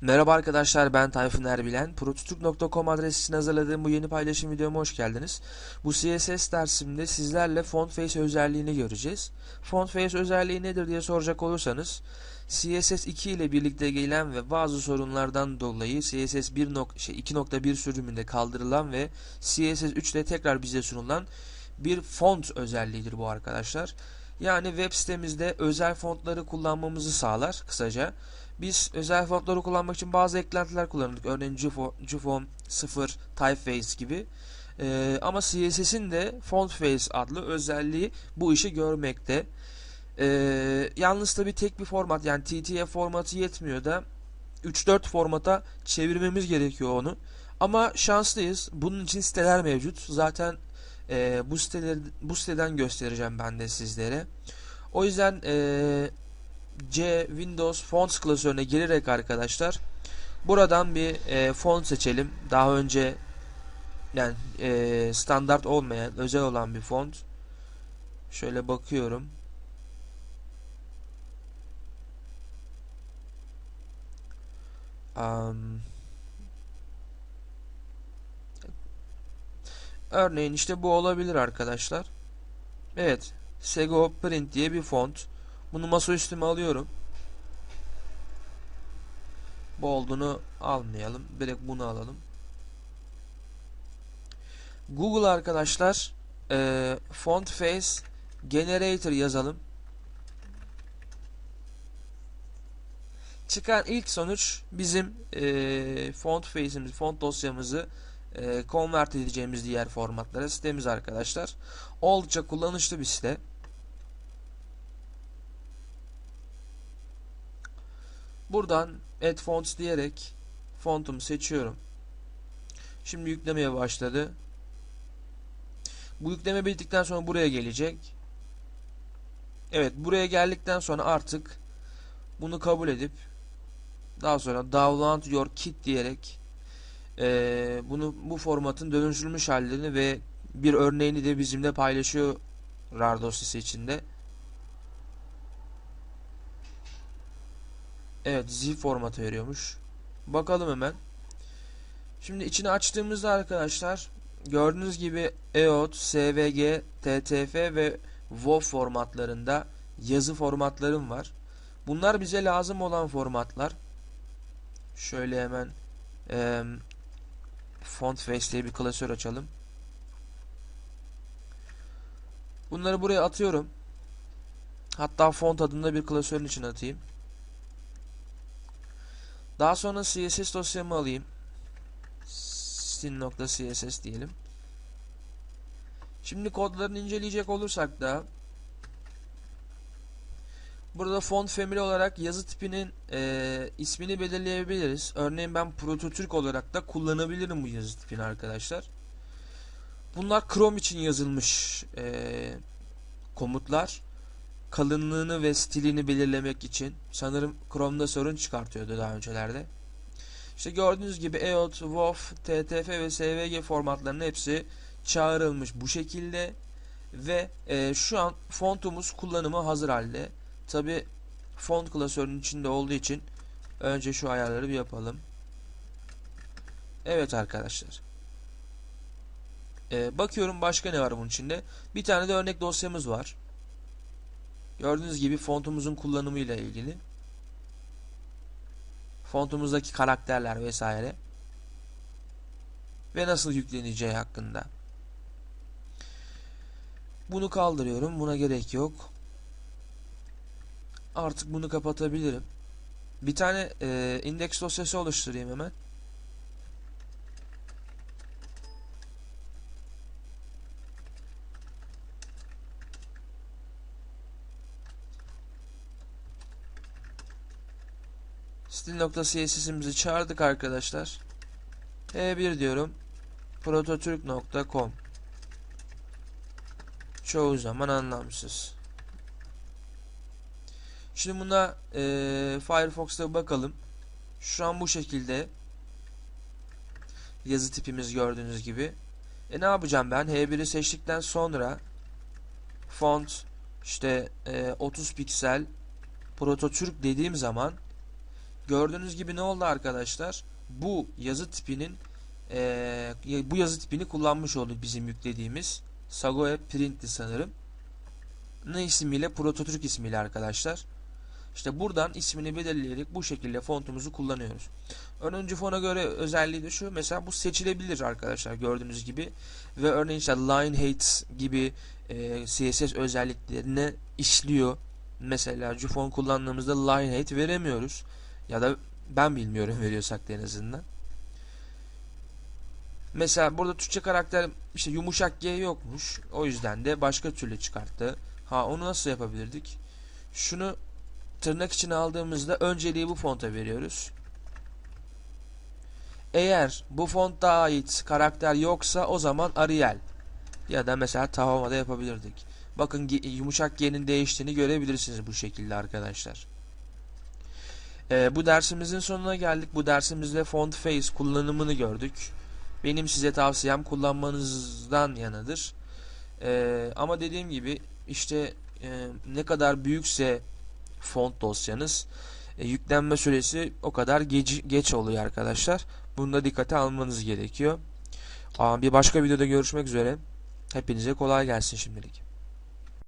Merhaba arkadaşlar ben Tayfun Erbilen. Prototürk.com adresi için hazırladığım bu yeni paylaşım videoma hoş geldiniz. Bu CSS dersimde sizlerle font face özelliğini göreceğiz. Font face özelliği nedir diye soracak olursanız CSS 2 ile birlikte gelen ve bazı sorunlardan dolayı CSS 1.2 şey, 2.1 sürümünde kaldırılan ve CSS 3 ile tekrar bize sunulan bir font özelliğidir bu arkadaşlar. Yani web sitemizde özel fontları kullanmamızı sağlar kısaca. Biz özel fontları kullanmak için bazı eklentiler kullanırdık. Örneğin Jufon 0, Typeface gibi. Ee, ama CSS'in de Font Face adlı özelliği bu işi görmekte. Ee, yalnız tabi tek bir format yani TTF formatı yetmiyor da 3-4 formata çevirmemiz gerekiyor onu. Ama şanslıyız. Bunun için siteler mevcut. Zaten e, bu siteleri bu siteden göstereceğim ben de sizlere. O yüzden e, C Windows Fonts klasörüne girerek arkadaşlar buradan bir e, font seçelim. Daha önce yani e, standart olmayan özel olan bir font. Şöyle bakıyorum. Um, örneğin işte bu olabilir arkadaşlar. Evet. Sego Print diye bir font. Bunu masa üstüme alıyorum. Bu olduğunu almayalım. Direkt bunu alalım. Google arkadaşlar e, font face generator yazalım. Çıkan ilk sonuç bizim e, font face'imiz, font dosyamızı e, convert edeceğimiz diğer formatlara sitemiz arkadaşlar. Oldukça kullanışlı bir site. Buradan add fonts diyerek fontumu seçiyorum. Şimdi yüklemeye başladı. Bu yükleme bittikten sonra buraya gelecek. Evet buraya geldikten sonra artık bunu kabul edip daha sonra download your kit diyerek e, bunu bu formatın dönüştürülmüş hallerini ve bir örneğini de bizimle paylaşıyor RAR dosyası içinde. Evet zip formatı veriyormuş. Bakalım hemen. Şimdi içini açtığımızda arkadaşlar gördüğünüz gibi EOT, SVG, TTF ve WOV formatlarında yazı formatlarım var. Bunlar bize lazım olan formatlar. Şöyle hemen e, Font Face diye bir klasör açalım. Bunları buraya atıyorum. Hatta font adında bir klasörün için atayım. Daha sonra CSS dosyamı alayım. stin.css diyelim. Şimdi kodlarını inceleyecek olursak da burada font family olarak yazı tipinin e, ismini belirleyebiliriz. Örneğin ben prototürk olarak da kullanabilirim bu yazı tipini arkadaşlar. Bunlar Chrome için yazılmış e, komutlar kalınlığını ve stilini belirlemek için sanırım Chrome'da sorun çıkartıyordu daha öncelerde. İşte gördüğünüz gibi EOT, WOV, TTF ve SVG formatlarının hepsi çağrılmış bu şekilde ve e, şu an fontumuz kullanıma hazır halde. Tabi font klasörünün içinde olduğu için önce şu ayarları bir yapalım. Evet arkadaşlar. E, bakıyorum başka ne var bunun içinde. Bir tane de örnek dosyamız var. Gördüğünüz gibi fontumuzun kullanımı ile ilgili. Fontumuzdaki karakterler vesaire. Ve nasıl yükleneceği hakkında. Bunu kaldırıyorum. Buna gerek yok. Artık bunu kapatabilirim. Bir tane e, indeks dosyası oluşturayım hemen. stil.cs'imizi çağırdık arkadaşlar. E1 diyorum. prototürk.com Çoğu zaman anlamsız. Şimdi buna e, Firefox'ta bakalım. Şu an bu şekilde yazı tipimiz gördüğünüz gibi. E ne yapacağım ben? H1'i seçtikten sonra font işte e, 30 piksel prototürk dediğim zaman Gördüğünüz gibi ne oldu arkadaşlar? Bu yazı tipinin eee, bu yazı tipini kullanmış olduk bizim yüklediğimiz Sagoe Print'ti sanırım. Ne ismiyle? Prototürk ismiyle arkadaşlar. İşte buradan ismini belirleyerek bu şekilde fontumuzu kullanıyoruz. Önüncü fona göre özelliği de şu. Mesela bu seçilebilir arkadaşlar gördüğünüz gibi. Ve örneğin işte line height gibi e, CSS özelliklerine işliyor. Mesela Jufon kullandığımızda line height veremiyoruz. Ya da ben bilmiyorum veriyorsak en azından. Mesela burada Türkçe karakter işte yumuşak G yokmuş. O yüzden de başka türlü çıkarttı. Ha onu nasıl yapabilirdik? Şunu tırnak içine aldığımızda önceliği bu fonta veriyoruz. Eğer bu fonta ait karakter yoksa o zaman Arial ya da mesela Tahoma'da yapabilirdik. Bakın yumuşak G'nin değiştiğini görebilirsiniz bu şekilde arkadaşlar. Ee, bu dersimizin sonuna geldik. Bu dersimizde font face kullanımını gördük. Benim size tavsiyem kullanmanızdan yanadır. Ee, ama dediğim gibi işte e, ne kadar büyükse font dosyanız e, yüklenme süresi o kadar geç, geç oluyor arkadaşlar. Bunu da dikkate almanız gerekiyor. Aa, bir başka videoda görüşmek üzere. Hepinize kolay gelsin şimdilik.